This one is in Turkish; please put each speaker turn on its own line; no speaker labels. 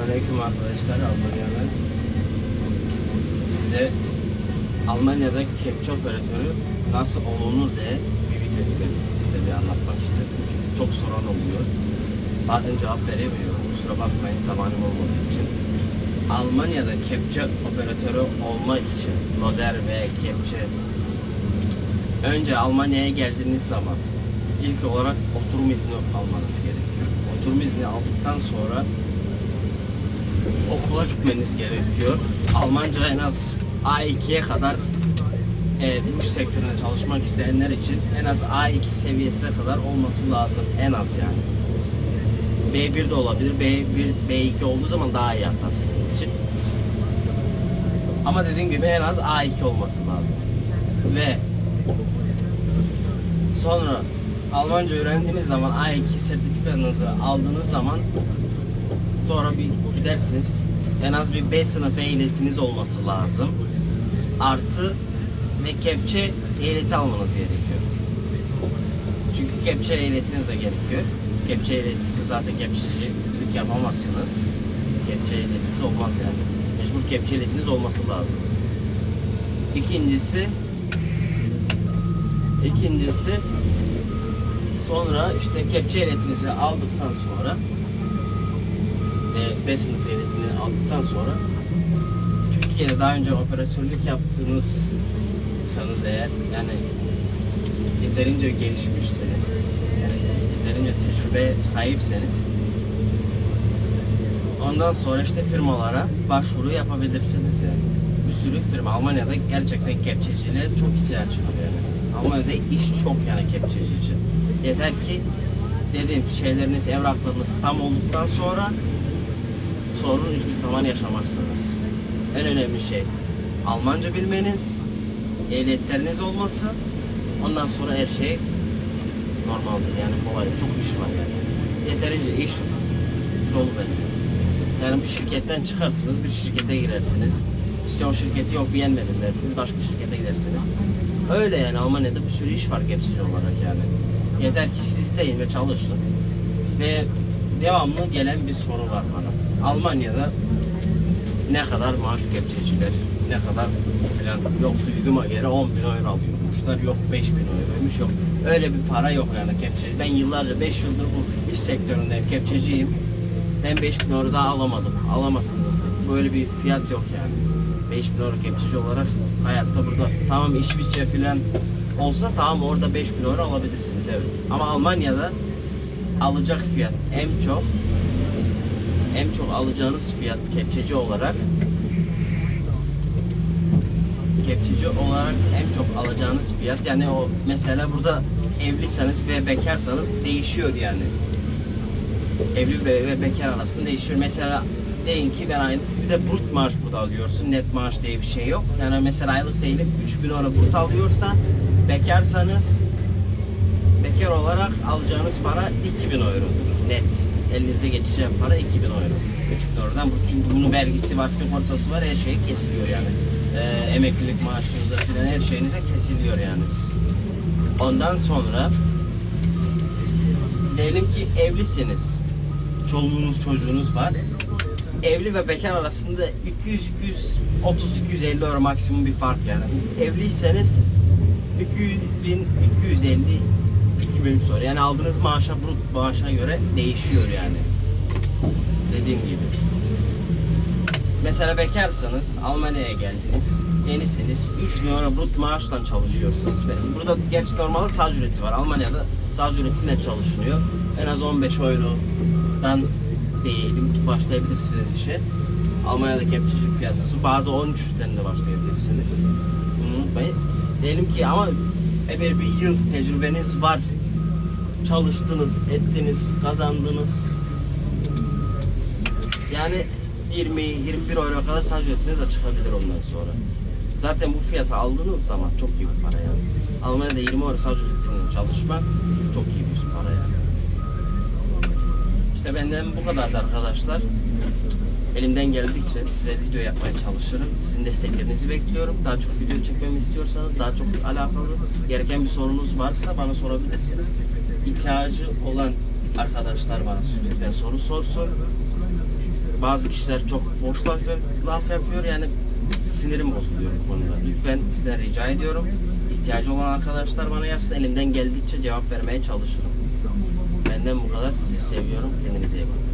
Selamünaleyküm arkadaşlar Almanya'dan. Size Almanya'da kepçe operatörü nasıl olunur diye bir videoyu size bir anlatmak istedim. Çünkü çok soran oluyor. Bazen cevap veremiyorum. Kusura bakmayın zamanım olmadığı için. Almanya'da kepçe operatörü olmak için loder ve kepçe önce Almanya'ya geldiğiniz zaman ilk olarak oturum izni almanız gerekiyor. Oturum izni aldıktan sonra okula gitmeniz gerekiyor. Almanca en az A2'ye kadar e, bu iş sektöründe çalışmak isteyenler için en az A2 seviyesine kadar olması lazım. En az yani. B1 de olabilir. B1, B2 olduğu zaman daha iyi atar sizin için. Ama dediğim gibi en az A2 olması lazım. Ve sonra Almanca öğrendiğiniz zaman A2 sertifikanızı aldığınız zaman sonra bir gidersiniz. En az bir B sınıfı ehliyetiniz olması lazım. Artı ve kepçe ehliyeti almanız gerekiyor. Çünkü kepçe ehliyetiniz de gerekiyor. Kepçe ehliyetisiz zaten kepçecilik yapamazsınız. Kepçe ehliyetisiz olmaz yani. Mecbur kepçe ehliyetiniz olması lazım. İkincisi İkincisi sonra işte kepçe ehliyetinizi aldıktan sonra B sınıf ehliyetini aldıktan sonra Türkiye'de daha önce operatörlük yaptığınızsanız eğer yani yeterince gelişmişseniz yani yeterince tecrübe sahipseniz ondan sonra işte firmalara başvuru yapabilirsiniz yani. Bir sürü firma Almanya'da gerçekten kepçeciliğe çok ihtiyaç var yani. Almanya'da iş çok yani kepçeci için. Yeter ki dediğim şeyleriniz, evraklarınız tam olduktan sonra sorun hiçbir zaman yaşamazsınız. En önemli şey Almanca bilmeniz, ehliyetleriniz olması. Ondan sonra her şey normaldir yani kolay. Çok iş var yani. Yeterince iş dolu bence. Yani bir şirketten çıkarsınız, bir şirkete girersiniz. İşte o şirketi yok beğenmedim dersiniz, başka şirkete gidersiniz. Öyle yani Almanya'da bir sürü iş var kepçeci olarak yani. Yeter ki siz isteyin ve çalışın. Ve devamlı gelen bir soru var bana. Almanya'da ne kadar maaş kepçeciler, ne kadar filan yoktu yüzüme göre 10 bin euro alıyormuşlar, yok 5 bin euroymuş, yok. Öyle bir para yok yani kepçe. Ben yıllarca 5 yıldır bu iş sektöründeyim, kepçeciyim. Ben 5 bin euro daha alamadım. Alamazsınız. Böyle bir fiyat yok yani. 5 bin euro kepçeci olarak hayatta burada tamam iş bütçe filan olsa tamam orada 5 bin euro alabilirsiniz evet. Ama Almanya'da alacak fiyat en çok en çok alacağınız fiyat kepçeci olarak kepçeci olarak en çok alacağınız fiyat yani o mesela burada evliyseniz ve bekarsanız değişiyor yani. Evli ve, bekar arasında değişiyor. Mesela deyin ki ben aylık bir de brut maaş burada alıyorsun. Net maaş diye bir şey yok. Yani mesela aylık değilim 3000 euro brut alıyorsan bekarsanız bekar olarak alacağınız para 2000 eurodur net. Elinize geçecek para 2000 euro. 3000 eurodan bu çünkü bunun vergisi var, sigortası var, her şey kesiliyor yani. Ee, emeklilik maaşınıza filan her şeyinize kesiliyor yani. Ondan sonra diyelim ki evlisiniz. Çoluğunuz çocuğunuz var. Evli ve bekar arasında 200 230 250 euro maksimum bir fark yani. Evliyseniz 200 bin 250 2000 sonra yani aldığınız maaşa brut maaşa göre değişiyor yani. Dediğim gibi. Mesela bekarsanız Almanya'ya geldiniz. Yenisiniz. 3000 euro brut maaşla çalışıyorsunuz. Ve Burada gerçi normalde staj ücreti var. Almanya'da staj ücretiyle çalışılıyor. En az 15 eurodan diyelim başlayabilirsiniz işe. Almanya'da kepçecilik piyasası bazı 13'ten de başlayabilirsiniz. Bunu unutmayın. Diyelim ki ama eğer bir yıl tecrübeniz var. Çalıştınız, ettiniz, kazandınız. Yani 20-21 euro kadar staj ücretiniz de çıkabilir ondan sonra. Zaten bu fiyata aldığınız zaman çok iyi bir para yani. Almanya'da 20 euro staj ücretinin çalışmak çok iyi bir para yani. İşte benden bu kadardı arkadaşlar. Elimden geldikçe size video yapmaya çalışırım. Sizin desteklerinizi bekliyorum. Daha çok video çekmemi istiyorsanız, daha çok alakalı gereken bir sorunuz varsa bana sorabilirsiniz. İhtiyacı olan arkadaşlar bana lütfen soru sorsun. bazı kişiler çok boş laf, laf yapıyor yani sinirim bozuluyor bu konuda. Lütfen sizden rica ediyorum. İhtiyacı olan arkadaşlar bana yazsın. Elimden geldikçe cevap vermeye çalışırım. Benden bu kadar. Sizi seviyorum. Kendinize iyi bakın.